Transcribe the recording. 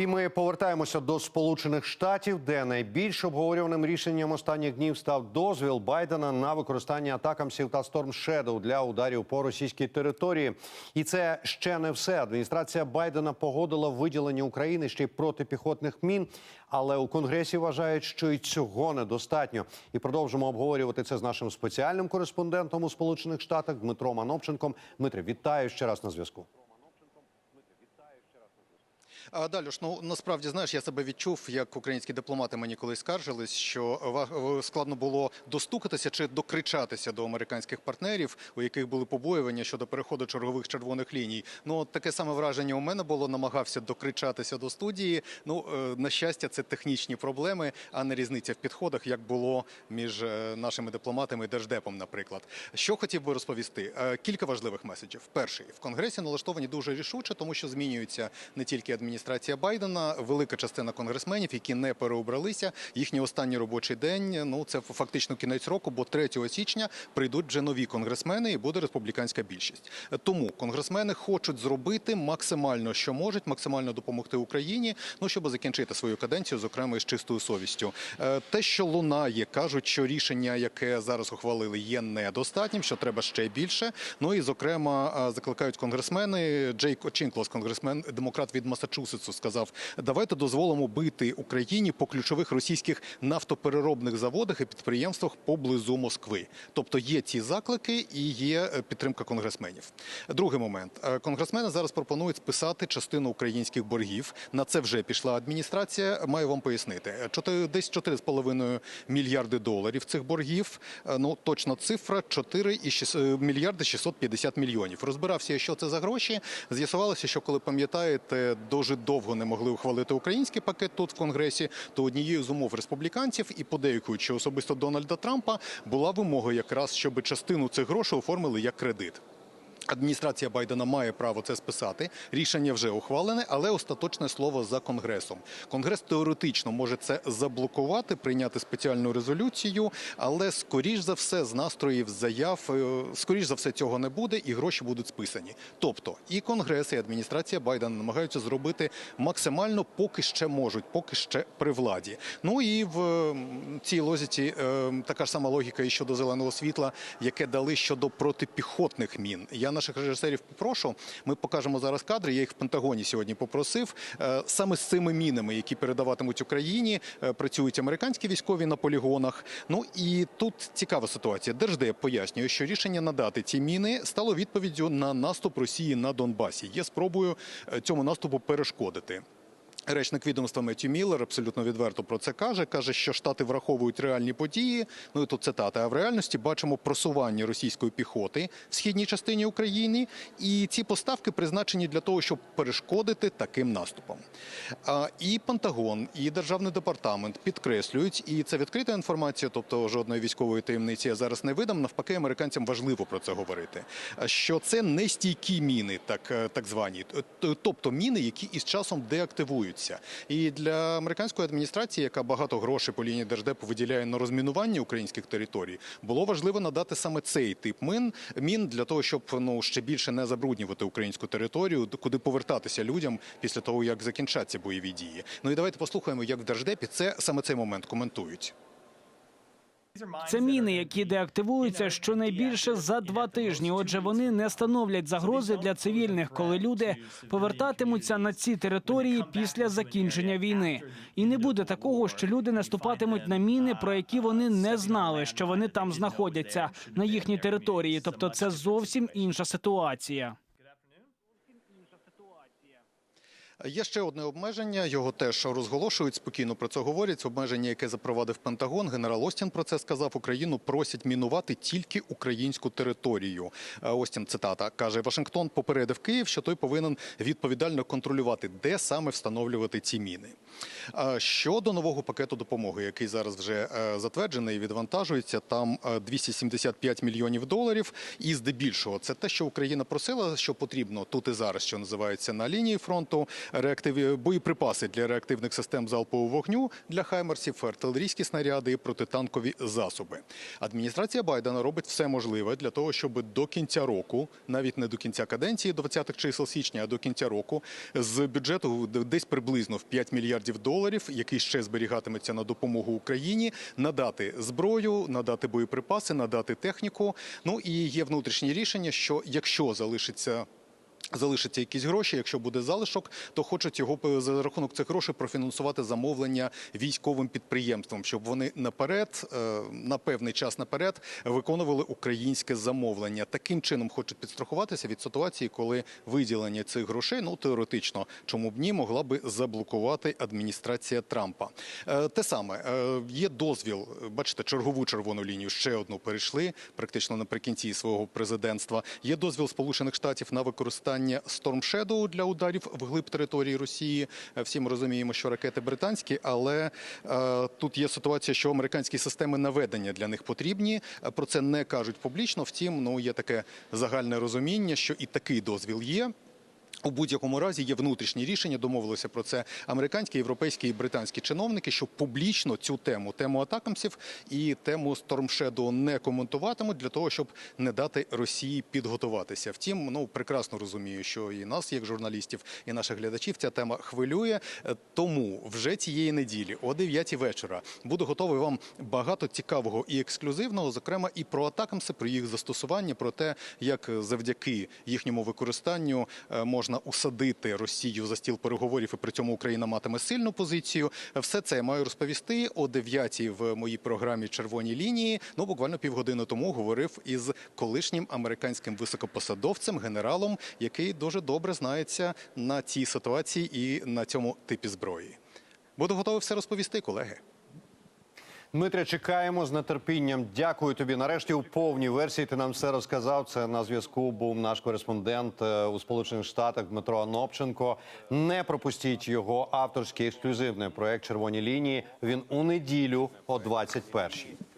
І ми повертаємося до Сполучених Штатів, де найбільш обговорюваним рішенням останніх днів став дозвіл Байдена на використання атакамсів та Storm Shadow для ударів по російській території. І це ще не все. Адміністрація Байдена погодила виділення України ще й протипіхотних мін, але у Конгресі вважають, що і цього недостатньо. І продовжимо обговорювати це з нашим спеціальним кореспондентом у Сполучених Штатах Дмитром Анопченком. Дмитре, вітаю ще раз на зв'язку. А далі ж ну насправді знаєш, я себе відчув, як українські дипломати мені колись скаржились, що ва- складно було достукатися чи докричатися до американських партнерів, у яких були побоювання щодо переходу чергових червоних ліній. Ну таке саме враження у мене було. Намагався докричатися до студії. Ну е, на щастя, це технічні проблеми, а не різниця в підходах, як було між е, нашими дипломатами і держдепом. Наприклад, що хотів би розповісти? Е, Кілька важливих меседжів. Перший в конгресі налаштовані дуже рішуче, тому що змінюється не тільки адміністрація Байдена, велика частина конгресменів, які не переобралися. Їхній останній робочий день. Ну це фактично кінець року, бо 3 січня прийдуть вже нові конгресмени і буде республіканська більшість. Тому конгресмени хочуть зробити максимально, що можуть, максимально допомогти Україні. Ну щоб закінчити свою каденцію, зокрема із чистою совістю. Е, Те, що лунає, кажуть, що рішення, яке зараз ухвалили, є недостатнім, що треба ще більше. Ну і зокрема е, закликають конгресмени. Джейк Чінклос, конгресмен, демократ від Масачусетсу, сказав: давайте дозволимо бити Україні по ключових російських нафтопереробних заводах і підприємствах поблизу Москви. Тобто є ці заклики і є е, підтримка конгресменів. Другий момент Е, конгресмени зараз пропонують списати частину українських боргів. На це вже пішла адміністрація. Маю вам пояснити. Десь 4,5 мільярди доларів цих боргів. Е, Ну точна цифра 4 і 6, е, мільярди 650 мільйонів. Розбирався, що це за гроші. З'ясувалося, що коли пам'ятаєте, дуже довго не могли ухвалити український пакет тут в конгресі, то однією з умов республіканців і подейкуючи особисто Дональда Трампа була вимога якраз, щоб частину цих грошей оформили як кредит. Адміністрація Байдена має право це списати. Рішення вже ухвалене, але остаточне слово за конгресом. Конгрес теоретично може це заблокувати, прийняти спеціальну резолюцію, але скоріш за все з настроїв заяв, е, скоріш за все цього не буде, і гроші будуть списані. Тобто і конгрес, і адміністрація Байдена намагаються зробити максимально, поки ще можуть, поки ще при владі. Ну і в цій лозіці е, така ж сама логіка і щодо зеленого світла, яке дали щодо протипіхотних мін. Я наших режисерів попрошу. Ми покажемо зараз кадри. Я їх в Пентагоні сьогодні попросив. Е, Саме з цими мінами, які передаватимуть Україні, е, працюють американські військові на полігонах. Ну і тут цікава ситуація. Держдеп пояснює, що рішення надати ці міни стало відповіддю на наступ Росії на Донбасі. Є спробою е, цьому наступу перешкодити. Речник відомства Меттю Міллер абсолютно відверто про це каже. каже, що штати враховують реальні події. Ну і тут цитата. А в реальності бачимо просування російської піхоти в східній частині України, і ці поставки призначені для того, щоб перешкодити таким наступам. І Пентагон, і державний департамент підкреслюють, і це відкрита інформація, тобто жодної військової таємниці я зараз не видам. Навпаки, американцям важливо про це говорити. Що це не стійкі міни, так, е, так звані, тобто міни, які із часом деактивуються. І для американської адміністрації, яка багато грошей по лінії держдепу виділяє на розмінування українських територій, було важливо надати саме цей тип мін мін для того, щоб ну ще більше не забруднювати українську територію, куди повертатися людям після того, як закінчаться бойові дії. Ну і давайте послухаємо, як в держдепі це саме цей момент коментують. Це міни, які деактивуються щонайбільше за два тижні. Отже, вони не становлять загрози для цивільних, коли люди повертатимуться на ці території після закінчення війни. І не буде такого, що люди наступатимуть на міни, про які вони не знали, що вони там знаходяться на їхній території. Тобто, це зовсім інша ситуація. Є ще одне обмеження. Його теж розголошують спокійно про це говорять. Обмеження, яке запровадив Пентагон. Генерал Остін про це сказав. Україну просять мінувати тільки українську територію. Е, Остін цитата каже: Вашингтон попередив Київ, що той повинен відповідально контролювати, де саме встановлювати ці міни. Е, Щодо нового пакету допомоги, який зараз вже е, затверджений і відвантажується, там е, 275 мільйонів доларів. І здебільшого це те, що Україна просила, що потрібно тут і зараз, що називається на лінії фронту. Реактиві боєприпаси для реактивних систем залпового вогню для хаймерсів, артилерійські снаряди і протитанкові засоби. Адміністрація Байдена робить все можливе для того, щоб до кінця року, навіть не до кінця каденції, до 20-х чисел січня, а до кінця року, з бюджету десь приблизно в 5 мільярдів доларів, який ще зберігатиметься на допомогу Україні, надати зброю, надати боєприпаси, надати техніку. Ну і є внутрішнє рішення, що якщо залишиться. Залишаться якісь гроші. Якщо буде залишок, то хочуть його за рахунок цих грошей профінансувати замовлення військовим підприємствам, щоб вони наперед, е, на певний час наперед, виконували українське замовлення. Таким чином хочуть підстрахуватися від ситуації, коли виділення цих грошей, ну теоретично, чому б ні, могла би заблокувати адміністрація Трампа. Е, Те саме е, є дозвіл. Бачите, чергову червону лінію ще одну перейшли практично наприкінці свого президентства. Є дозвіл Сполучених Штатів на використання Storm Shadow для ударів вглиб території Росії. Е, Всі ми розуміємо, що ракети британські, але е, тут є ситуація, що американські системи наведення для них потрібні. Е, Про це не кажуть публічно. Втім, ну є таке загальне розуміння, що і такий дозвіл є. У будь-якому разі є внутрішні рішення. Домовилися про це американські, європейські і британські чиновники, що публічно цю тему, тему атакамсів і тему Shadow не коментуватимуть для того, щоб не дати Росії підготуватися. Втім, ну прекрасно розумію, що і нас, як журналістів, і наших глядачів, ця тема хвилює. Е, Тому вже цієї неділі, о 9 вечора, буду готовий вам багато цікавого і ексклюзивного, зокрема і про атакамси, про їх застосування, про те, як завдяки їхньому використанню е, можна усадити Росію за стіл переговорів, і при цьому Україна матиме сильну позицію. Все це я маю розповісти о 9 в моїй програмі Червоні лінії. Ну буквально півгодини тому говорив із колишнім американським високопосадовцем, генералом, який дуже добре знається на цій ситуації і на цьому типі зброї. Буду готовий все розповісти, колеги. Дмитре, чекаємо з нетерпінням. Дякую тобі. Нарешті у повній версії ти нам все розказав. Це на зв'язку був наш кореспондент е, у Сполучених Штатах Дмитро Анопченко. Не пропустіть його авторський ексклюзивний проект Червоні лінії. Він у неділю о 21-й.